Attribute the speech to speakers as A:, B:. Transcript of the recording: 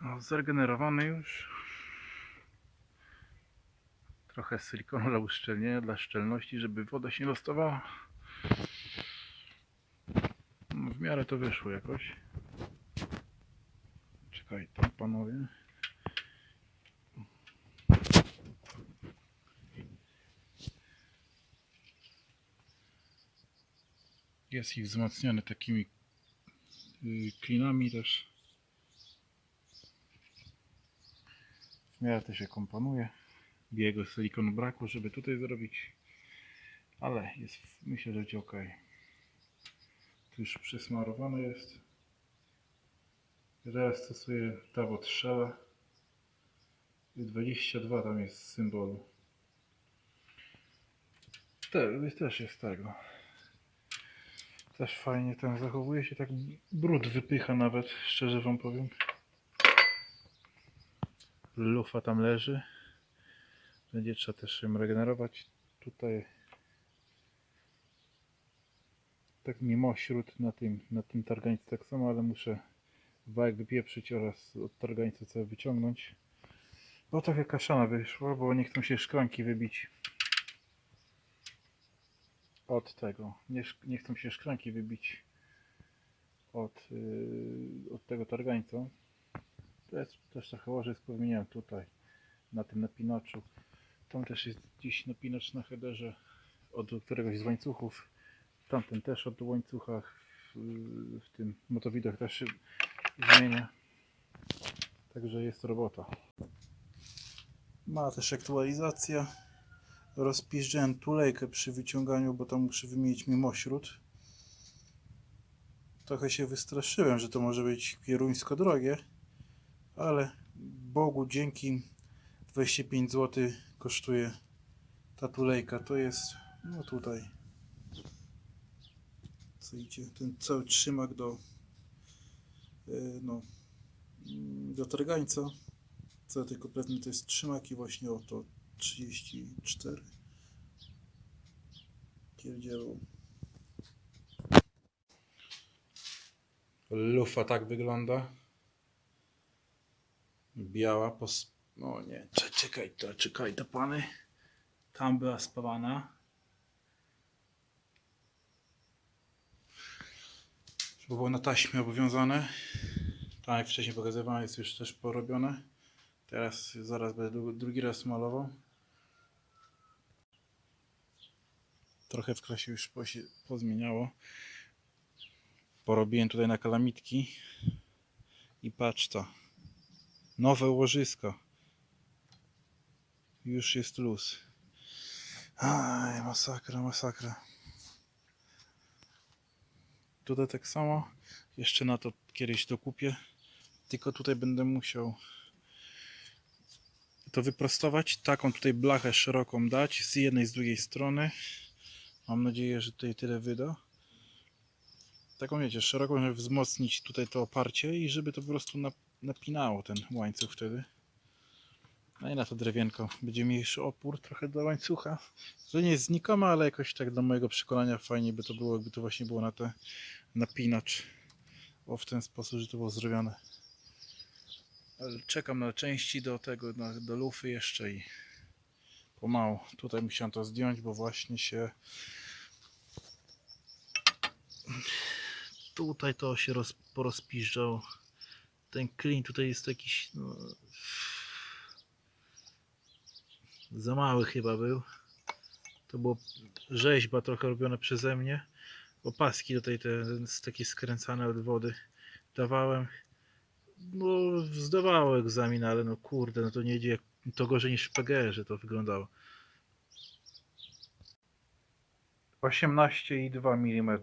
A: No, zregenerowany już. Trochę silikonu dla uszczelnienia, dla szczelności, żeby woda się nie dostawała. No, w miarę to wyszło jakoś. Czekaj, tam panowie. Jest i wzmacniany takimi y, klinami też. W miarę to się komponuje. Biego silikonu brakło, żeby tutaj zrobić. Ale jest, myślę, że będzie ok. Tu już przysmarowane jest. Teraz stosuję Tabot Shell. 22 tam jest symbolu. Te, też jest tego. Też fajnie ten zachowuje się, tak brud wypycha nawet, szczerze wam powiem. Lufa tam leży. Będzie trzeba też ją regenerować. Tutaj tak mimośród na tym, na tym targańcu tak samo, ale muszę wajek wypieprzyć oraz od targańca całe wyciągnąć. Bo taka kaszana wyszła, bo nie chcą się szklanki wybić od tego. Nie, nie chcą się szklanki wybić od, yy, od tego targańca. Jest też trochę łożysk powymieniałem tutaj na tym napinaczu. Tam też jest gdzieś napinacz na headerze od któregoś z łańcuchów. Tamten też od łańcucha w, w tym motowidach też się zmienia. Także jest robota. Ma też aktualizacja. Rozpiżdżałem tulejkę przy wyciąganiu, bo tam muszę wymienić mimośród. Trochę się wystraszyłem, że to może być pieruńsko drogie, ale Bogu dzięki 25 zł kosztuje ta tulejka. To jest no tutaj co idzie, ten cały trzymak do yy, no mm, do targańca. Cały tej kompletny to jest trzymak i właśnie oto 34 kierdziełą. Lufa tak wygląda. Biała, pos... No nie, cze- czekaj to, czekaj to pany. Tam była spawana. Żeby było na taśmie obowiązane. Tak jak wcześniej pokazywałem, jest już też porobione. Teraz zaraz będę dru- drugi raz malował. Trochę w klasie już pozmieniało. Porobiłem tutaj na kalamitki. I patrz to. Nowe łożysko. Już jest luz. Aj, masakra, masakra. Tutaj tak samo. Jeszcze na to kiedyś dokupię. Tylko tutaj będę musiał to wyprostować. Taką tutaj blachę szeroką dać z jednej z drugiej strony. Mam nadzieję, że tutaj tyle wyda. Taką wiecie, szeroką, żeby wzmocnić tutaj to oparcie i żeby to po prostu nap- napinało ten łańcuch wtedy. No i na to drewienko będzie mniejszy opór trochę do łańcucha. To nie jest znikome, ale jakoś tak do mojego przekonania fajnie by to było, jakby to właśnie było na te napinacz. O w ten sposób, że to było zrobione. Ale czekam na części do tego, na, do lufy jeszcze i pomału. Tutaj musiałem to zdjąć, bo właśnie się tutaj to się roz, porozpiżdżał. Ten klin tutaj jest jakiś no, za mały chyba był. To było rzeźba trochę robiona przeze mnie. Opaski tutaj te takie skręcane od wody dawałem. No zdawało egzamin, ale no kurde, no to nie idzie to gorzej niż w PGR-ze to wyglądało. 18,2 mm.